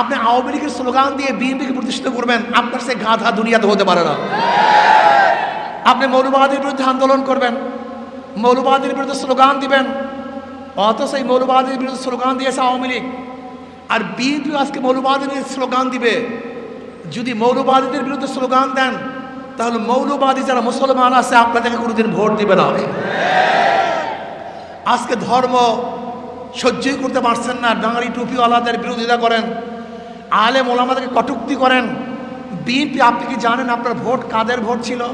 আপনি আওয়ামী লীগের স্লোগান দিয়ে বিএনপিকে প্রতিষ্ঠিত করবেন, আপনার সে গাধা দুনিয়াতে হতে পারে না। আপনি মৌলবাদীর বিরুদ্ধে আন্দোলন করবেন, মৌলবাদীর বিরুদ্ধে স্লোগান দিবেন, অথচ এই মৌলবাদীর বিরুদ্ধে স্লোগান দিয়েছে আওয়ামী লীগ। আর বিএনপি আজকে মৌলবাদীর স্লোগান দিবে। যদি মৌলবাদীদের বিরুদ্ধে স্লোগান দেন, তাহলে মৌলবাদী যারা মুসলমান আছে, আপনাদেরকে কোনোদিন ভোট দিবে না। আজকে ধর্ম সহ্যই করতে পারছেন না। ডাঙারি টুপিওয়ালাদের বিরোধিতা করেন। আলেম ওলামাদেরকে কটুক্তি করেন। বিএনপি, আপনি কি জানেন আপনার ভোট কাদের ভোট ছিল?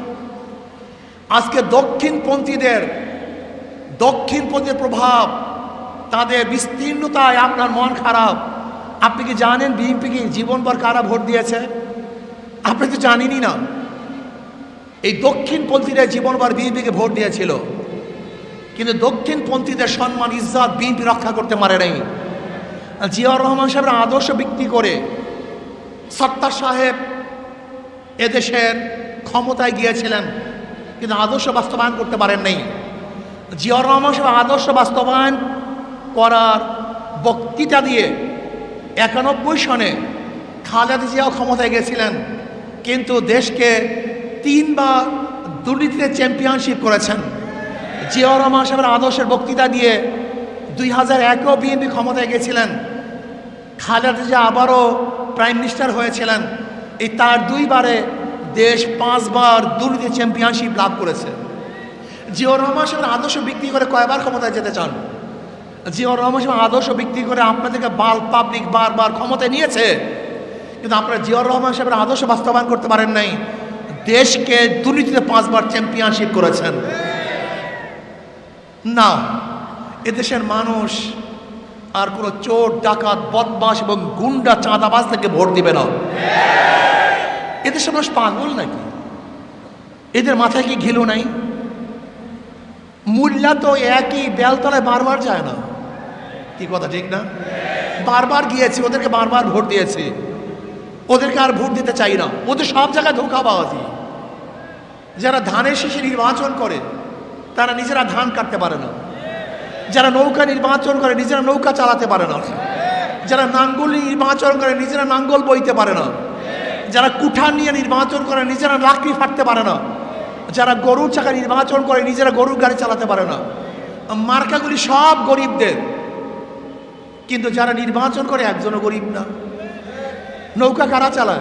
আজকে দক্ষিণপন্থীদের দক্ষিণপন্থীর প্রভাব, তাদের বিস্তীর্ণতায় আপনার মন খারাপ। আপনি কি জানেন বিএনপি কি জীবনভর কারা ভোট দিয়েছে? আপনি তো জানেনই না। এই দক্ষিণপন্থীরা জীবনভর বিএনপিকে ভোট দিয়েছিল। কিন্তু দক্ষিণপন্থীদের সম্মান, ইজ্জাত বিএনপি রক্ষা করতে পারে নাই। জিয়াউর রহমান সাহেবের আদর্শ বিক্রি করে সত্তার সাহেব এদেশের ক্ষমতায় গিয়েছিলেন, কিন্তু আদর্শ বাস্তবায়ন করতে পারেন নাই। জিয়াউর রহমান সাহেব আদর্শ বাস্তবায়ন করার বক্তৃতা দিয়ে একানব্বই সনে খালেদা জিয়াও ক্ষমতায় গেছিলেন, কিন্তু দেশকে তিনবার দুর্নীতিতে চ্যাম্পিয়নশিপ করেছেন। জিয়াউর রহমান সাহেবের আদর্শের বক্তৃতা দিয়ে দুই হাজার একেও বিএনপি ক্ষমতায় গেছিলেন। খালেদা জিয়া আবারও প্রাইম মিনিস্টার হয়েছিলেন। এই তার দুইবারে দেশ পাঁচবার দুর্নীতি চ্যাম্পিয়নশিপ লাভ করেছে। জিয়াউর রহমান সাহেবের আদর্শ বিক্রি করে কয়বার ক্ষমতায় যেতে চান? জিয়াউর রহমান সাহেব আদর্শ বিক্রি করে আপনাদেরকে বাল পাবলিক বারবার ক্ষমতায় নিয়েছে। কিন্তু আপনারা জিয়াউর রহমান সাহেবের আদর্শ বাস্তবায়ন করতে পারেন নাই। দেশকে দুর্নীতিতে পাঁচবার চ্যাম্পিয়নশিপ করেছেন। না এদেশের মানুষ আর কোনো চোর, ডাকাত বদমাস এবং গুন্ডা, চাঁদাবাজ থেকে ভোট দিবে না। এদেশের মানুষ পাগল নাকি? এদের মাথায় কি ঘিলু নাই? মূল্যা তো একই, বেলতলায় বারবার যায় না। কি কথা, ঠিক না? বারবার গিয়েছি, ওদেরকে বারবার ভোট দিয়েছি। ওদেরকে আর ভোট দিতে চাই না। ওদের সব জায়গায় ধোকাবাজি। যারা ধানের শেষে নির্বাচন করে, তারা নিজেরা ধান কাটতে পারে না। যারা নৌকা নির্বাচন করে, নিজেরা নৌকা চালাতে পারে না। যারা নাঙ্গল নির্বাচন করে, নিজেরা নাঙ্গল বইতে পারে না। যারা কুঠার নিয়ে নির্বাচন করে, নিজেরা লাকড়ি ফাটতে পারে না। যারা গরুর চাকা নির্বাচন করে, নিজেরা গরুর গাড়ি চালাতে পারে না। মার্কাগুলি সব গরিবদের। কিন্তু যারা নির্বাচন করে, একজনও গরিব না। নৌকা কারা চালায়?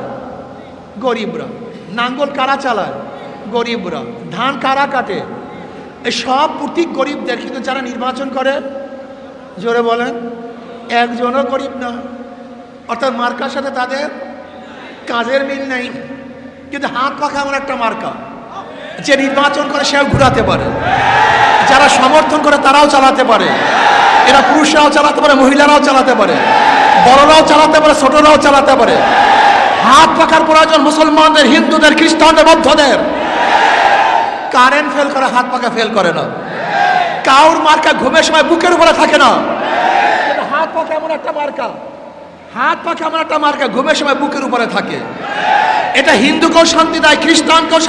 গরিবরা। নাঙ্গল কারা চালায়? গরিবরা। ধান কারা কাটে? এই সব প্রতীক গরিবদের কিন্তু যারা নির্বাচন করে, জোরে বলেন, একজনও গরিব না। অর্থাৎ মার্কার সাথে তাদের কাজের মিল নেই। কিন্তু হাত পাখা এমন একটা মার্কা, যে নির্বাচন করে সেও ঘুরাতে পারে। যারা সমর্থন করে তারাও চালাতে পারে। এরা পুরুষরাও চালাতে পারে, মহিলারাও চালাতে পারে। বড়রাও চালাতে পারে, ছোটরাও চালাতে পারে। হাত পাখার প্রয়োজন মুসলমানদের, হিন্দুদের, খ্রিস্টানদের, বৌদ্ধদের। কারেন্ট ফেল করে হাত পাকা ফেল করে না। কাউর মার্কা ঘুমের সময় বুকের উপরে থাকে না। হাত পাখা এমন একটা মার্কা? হাত পাখা এমন একটা মার্কা? ঘুমের সময় বুকের উপরে থাকে। এটা হিন্দুকেও শান্তি দেয়, খ্রিস্টানকেও